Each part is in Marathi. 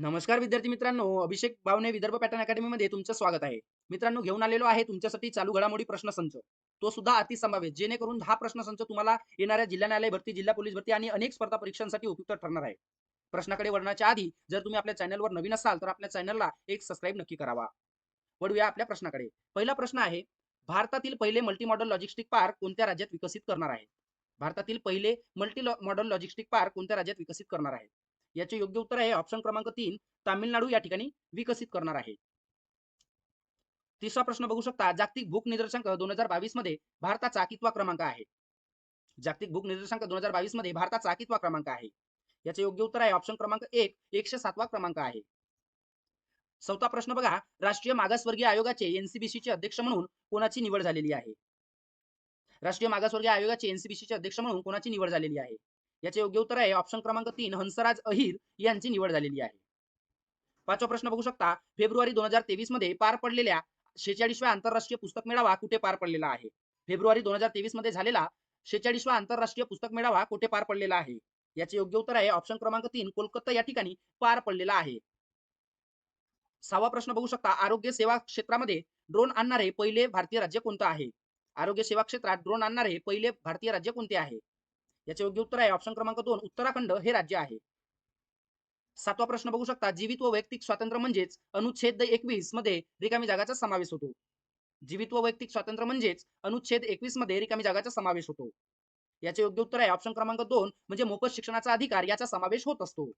नमस्कार विद्यार्थी मित्रांनो अभिषेक बावणे विदर्भ पॅटर्न अकॅडमीमध्ये तुमचं स्वागत आहे. मित्रांनो घेऊन आलेलो आहे तुमच्यासाठी चालू घडामोडी प्रश्नसंच तो सुद्धा अतिसंभाव्य जेणेकरून हा प्रश्नसंच तुम्हाला येणाऱ्या जिल्हा न्यायालय भरती जिल्हा पोलीस भरती आणि अनेक स्पर्धा परीक्षांसाठी उपयुक्त ठरणार आहे. प्रश्नाकडे वळण्याच्या आधी जर तुम्ही आपल्या चॅनलवर नवीन असाल तर आपल्या चॅनलला एक सबस्क्राईब नक्की करावा. वळूया आपल्या प्रश्नाकडे. पहिला प्रश्न आहे भारतातील पहिले मल्टी मॉडेल लॉजिस्टिक पार्क कोणत्या राज्यात विकसित करणार आहे? भारतातील पहिले मल्टी मॉडेल लॉजिस्टिक पार्क कोणत्या राज्यात विकसित करणार आहे? याचे योग्य उत्तर आहे ऑप्शन क्रमांक तीन तामिळनाडू या ठिकाणी विकसित करणार आहे. तिसरा प्रश्न बघू शकता जागतिक भूक निर्देशांक दोन हजार बावीसमध्ये भारताचा कितवा क्रमांक आहे. जागतिक भूक निर्देशांक दोन हजार बावीसमध्ये भारताचा कितवा क्रमांक आहे. याचे योग्य उत्तर आहे ऑप्शन क्रमांक एक एकशे सातवा क्रमांक आहे. चौथा प्रश्न बघा राष्ट्रीय मागासवर्गीय आयोगाचे एनसीबीसी चे अध्यक्ष म्हणून कोणाची निवड झालेली आहे? राष्ट्रीय मागासवर्गीय आयोगाचे एनसीबीसी चे अध्यक्ष म्हणून कोणाची निवड झालेली आहे? याचे योग्य उत्तर आहे ऑप्शन क्रमांक तीन हंसराज अहिर यांची निवड झालेली आहे. पाचवा प्रश्न बघू शकता फेब्रुवारी दोन हजार तेवीसमध्ये पार पडलेल्या शेचाळीसव्या आंतरराष्ट्रीय पुस्तक मेळावा कुठे पार पडलेला आहे? फेब्रुवारी दोन हजार तेवीसमध्ये झालेला शेचाळीसवा आंतरराष्ट्रीय पुस्तक मेळावा कुठे पार पडलेला आहे? याचे योग्य उत्तर आहे ऑप्शन क्रमांक तीन कोलकाता या ठिकाणी पार पडलेला आहे. सहावा प्रश्न बघू शकता आरोग्य सेवा क्षेत्रामध्ये ड्रोन आणणारे पहिले भारतीय राज्य कोणतं आहे? आरोग्य सेवा क्षेत्रात ड्रोन आणणारे पहिले भारतीय राज्य कोणते आहे? याचे योग्य उत्तर आहे. ऑप्शन क्रमांक दोन उत्तराखंड हे राज्य आहे. सातवा प्रश्न बघू शकता. जीवित व वैयक्तिक स्वातंत्र्य म्हणजेच अनुच्छेद एकवीसमध्ये रिकामी जागाचा समावेश होतो. जीवित व वैयक्तिक स्वातंत्र्य म्हणजेच अनुच्छेद एकवीसमध्ये रिकामी जागाचा समावेश होतो. याचे योग्य उत्तर आहे. ऑप्शन क्रमांक दोन म्हणजे मोफत शिक्षणाचा अधिकार याचा समावेश होत असतो.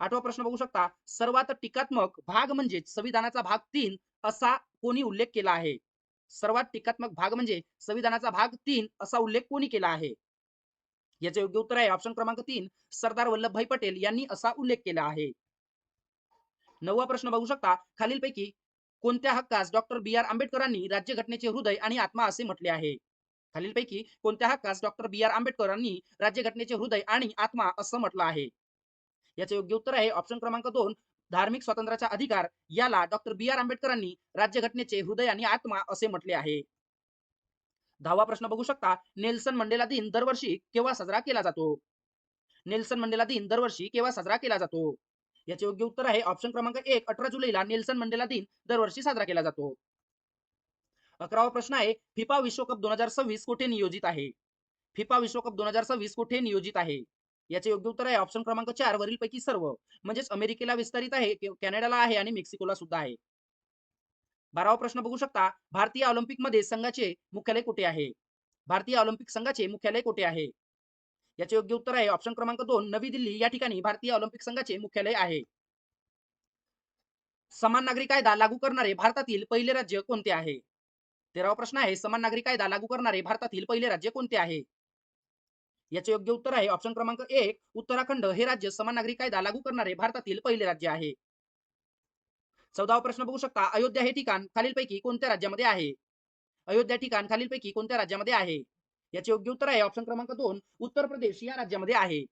आठवा प्रश्न बघू शकता. सर्वात टीकात्मक भाग म्हणजेच संविधानाचा भाग तीन असा कोणी उल्लेख केला आहे? सर्वात टीकात्मक भाग म्हणजे संविधानाचा भाग तीन असा उल्लेख कोणी केला आहे? याचे योग्य उत्तर आहे. ऑप्शन क्रमांक तीन सरदार वल्लभभाई पटेल यांनी असा उल्लेख केला आहे. नववा प्रश्न बघू शकता. खालीलपैकी कोणत्या हक्कास डॉक्टर बी आर आंबेडकरांनी राज्यघटनेचे हृदय आणि आत्मा असे म्हटले आहे? खालीलपैकी कोणत्या हक्कास डॉक्टर बी आर आंबेडकरांनी राज्यघटनेचे हृदय आणि आत्मा असं म्हटलं आहे? याचे योग्य उत्तर आहे. ऑप्शन क्रमांक दोन धार्मिक स्वातंत्र्याचा अधिकार याला डॉक्टर बी आर आंबेडकरांनी राज्यघटनेचे हृदय आणि आत्मा असे म्हटले आहे. दहावा प्रश्न बघू शकता. नेल्सन मंडेला दिन दरवर्षी केव्हा साजरा केला जातो? नेल्सन मंडेला दिन दरवर्षी केव्हा साजरा केला जातो? याचे योग्य उत्तर आहे ऑप्शन क्रमांक एक अठरा जुलैला नेल्सन मंडेला दिन दरवर्षी साजरा केला जातो. अकरावा प्रश्न आहे फिफा विश्वकप दोन हजार सव्वीस कुठे नियोजित आहे? फिफा विश्वकप दोन हजार सव्वीस कुठे नियोजित आहे? याचे योग्य उत्तर आहे ऑप्शन क्रमांक चार वरील पैकी सर्व. म्हणजेच अमेरिकेला विस्तारित आहे कॅनडाला आहे आणि मेक्सिकोला सुद्धा आहे. बारावा प्रश्न बघू शकता. भारतीय ऑलिम्पिकमध्ये संघाचे मुख्यालय कुठे आहे? भारतीय ऑलिम्पिक संघाचे मुख्यालय कुठे आहे? याचे योग्य उत्तर आहे ऑप्शन क्रमांक दोन नवी दिल्ली. या ठिकाणी भारतीय ऑलिम्पिक संघाचे मुख्यालय आहे. समान नागरी कायदा लागू करणारे भारतातील पहिले राज्य कोणते आहे? तेरावा प्रश्न आहे समान नागरी कायदा लागू करणारे भारतातील पहिले राज्य कोणते आहे? याचे योग्य उत्तर आहे ऑप्शन क्रमांक एक उत्तराखंड. हे राज्य समान नागरी कायदा लागू करणारे भारतातील पहिले राज्य आहे. चौदावा प्रश्न बघू शकता. अयोध्या हे ठिकाण खालीलपैकी कोणत्या राज्यामध्ये आहे? अयोध्या ठिकाण खालीलपैकी कोणत्या राज्यामध्ये आहे? याचे योग्य उत्तर आहे. ऑप्शन क्रमांक दोन उत्तर प्रदेश या राज्यामध्ये आहे.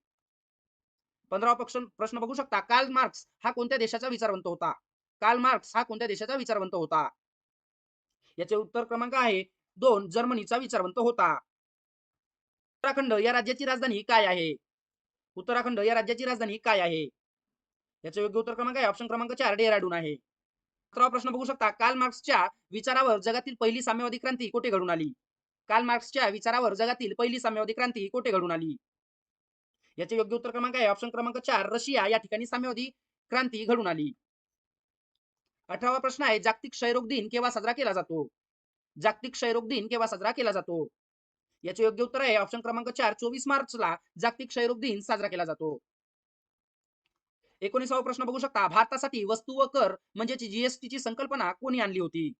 पंधरावा पक्ष प्रश्न बघू शकता. कार्ल मार्क्स हा कोणत्या देशाचा विचारवंत होता? कार्ल मार्क्स हा कोणत्या देशाचा विचारवंत होता? याचे उत्तर क्रमांक आहे दोन जर्मनीचा विचारवंत होता. उत्तराखंड या राज्याची राजधानी काय आहे? उत्तराखंड या राज्याची राजधानी काय आहे? याचे योग्य उत्तर क्रमांक आहे. ऑप्शन क्रमांक चार डेहराडून आहे. सतरावा प्रश्न बघू शकता काल मार्क्सच्या विचारावर जगातील पहिली साम्यवादी क्रांती कोठे घडून आली? काल मार्क्सच्या विचारावर जगातील पहिली साम्यवादी क्रांती कोठे घडून आली? याचे योग्य उत्तर क्रमांक आहे ऑप्शन क्रमांक चार रशिया या ठिकाणी साम्यवादी क्रांती घडून आली. अठरावा प्रश्न आहे जागतिक क्षयरोग दिन केव्हा साजरा केला जातो? जागतिक क्षयरोग दिन केव्हा साजरा केला जातो? याचे योग्य उत्तर आहे ऑप्शन क्रमांक चार चोवीस मार्चला जागतिक क्षयरोग दिन साजरा केला जातो. एकोणीसावा प्रश्न बघू शकता. भारतासाठी वस्तू व कर म्हणजे जीएसटीची संकल्पना कोणी आणली होती?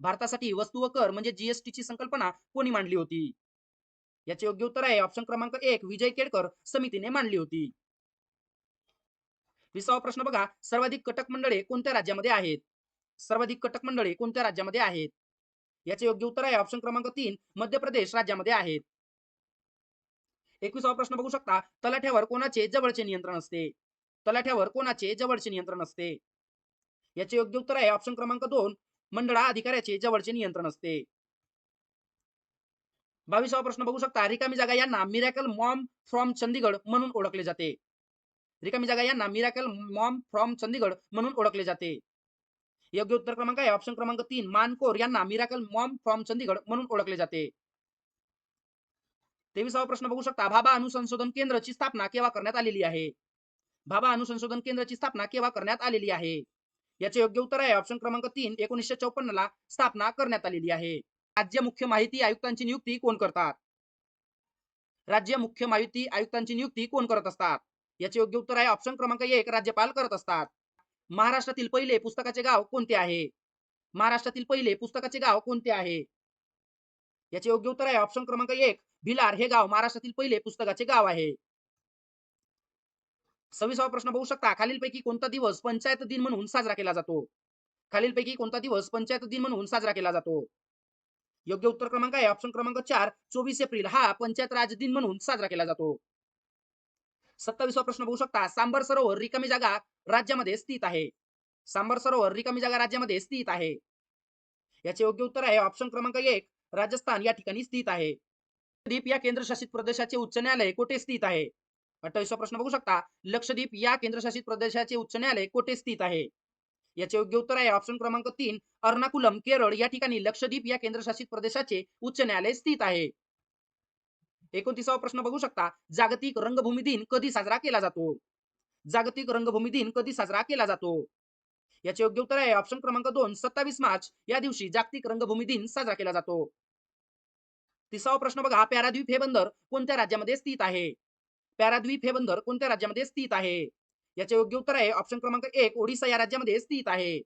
भारतासाठी वस्तू व कर म्हणजे जीएसटी ची संकल्पना कोणी मांडली होती? याचे योग्य उत्तर आहे. ऑप्शन क्रमांक एक विजय केळकर समितीने मांडली होती. विसावा प्रश्न बघा. सर्वाधिक कटक मंडळे कोणत्या राज्यामध्ये आहेत? सर्वाधिक कटक मंडळे कोणत्या राज्यामध्ये आहेत? याचे योग्य उत्तर आहे. ऑप्शन क्रमांक तीन मध्य प्रदेश राज्यामध्ये आहेत. एकविसावा प्रश्न बघू शकता. तलाठ्यावर कोणाचे जवळचे नियंत्रण असते? तलाठ्यावर कोणाचे जवळचे नियंत्रण असते याचे योग्य उत्तर आहे ऑप्शन क्रमांक दोन मंडळा अधिकाऱ्याचे जवळचे नियंत्रण असते. बावीसावा प्रश्न बघू शकता. रिकामी जागा यांना मिरॅकल मॉम फ्रॉम चंदीगड म्हणून ओळखले जाते. रिकामी जागा यांना मिरॅकल मॉम फ्रॉम चंदीगड म्हणून ओळखले जाते. योग्य उत्तर क्रमांक आहे. ऑप्शन क्रमांक तीन मानकोर यांना मिराकल मॉम फ्रॉम चंदीगड म्हणून ओळखले जाते. तेविसावा प्रश्न बघू शकता. भाभा अनुसंशोधन केंद्राची स्थापना केव्हा करण्यात आलेली आहे? भाभा अनुसंशोधन केंद्राची स्थापना केव्हा करण्यात आलेली आहे? याचे योग्य उत्तर आहे. ऑप्शन क्रमांक तीन एकोणीसशे चौपन्न ला स्थापना करण्यात आलेली आहे. राज्य मुख्य माहिती आयुक्तांची नियुक्ती कोण करतात? राज्य मुख्य माहिती आयुक्तांची नियुक्ती कोण करत असतात? याचे योग्य उत्तर आहे. ऑप्शन क्रमांक एक राज्यपाल करत असतात. महाराष्ट्रातील पहिले पुस्तकाचे गाव कोणते आहे? महाराष्ट्रातील पहिले पुस्तकाचे गाव कोणते आहे? याचे योग्य उत्तर आहे. ऑप्शन क्रमांक एक भिलार हे गाव महाराष्ट्रातील पहिले पुस्तकाचे गाव आहे. सव्वीसावा प्रश्न बघू शकता. खालीलपैकी कोणता दिवस पंचायत दिन म्हणून साजरा केला जातो? खालीलपैकी कोणता दिवस पंचायत दिन म्हणून साजरा केला जातो? योग्य उत्तर क्रमांक आहे. ऑप्शन क्रमांक चार चोवीस एप्रिल हा पंचायत राज दिन म्हणून साजरा केला जातो. सत्तावीसवा प्रश्न बघू शकता. सांबर सरोवर रिकामी जागा राज्यामध्ये स्थित आहे. सांबर सरोवर रिकामी जागा राज्यामध्ये स्थित आहे. याचे योग्य उत्तर आहे. ऑप्शन क्रमांक एक राजस्थान या ठिकाणी स्थित आहे. लक्षद्वीप या केंद्रशासित प्रदेशाचे उच्च न्यायालय कुठे स्थित आहे? अठ्ठावीसवा प्रश्न बघू शकता. लक्षद्वीप या केंद्रशासित प्रदेशाचे उच्च न्यायालय कोठे स्थित आहे? याचे योग्य उत्तर आहे ऑप्शन क्रमांक तीन अर्नाकुलम केरळ. या ठिकाणी लक्षद्वीप या केंद्रशासित प्रदेशाचे उच्च न्यायालय स्थित आहे. एकोणतीसावा प्रश्न बघू शकता. जागतिक रंगभूमी दिन कधी साजरा केला जातो? जागतिक रंगभूमी दिन कधी साजरा केला जातो? याचे योग्य उत्तर आहे ऑप्शन क्रमांक दोन सत्तावीस मार्च. या दिवशी जागतिक रंगभूमी दिन साजरा केला जातो. तिसावा प्रश्न बघा. पॅराद्वीप हे बंदर कोणत्या राज्यामध्ये स्थित आहे? पॅराद्वीप हे बंदर कोणत्या राज्यामध्ये स्थित आहे? याचे योग्य उत्तर आहे. ऑप्शन क्रमांक एक ओडिसा या राज्यामध्ये स्थित आहे.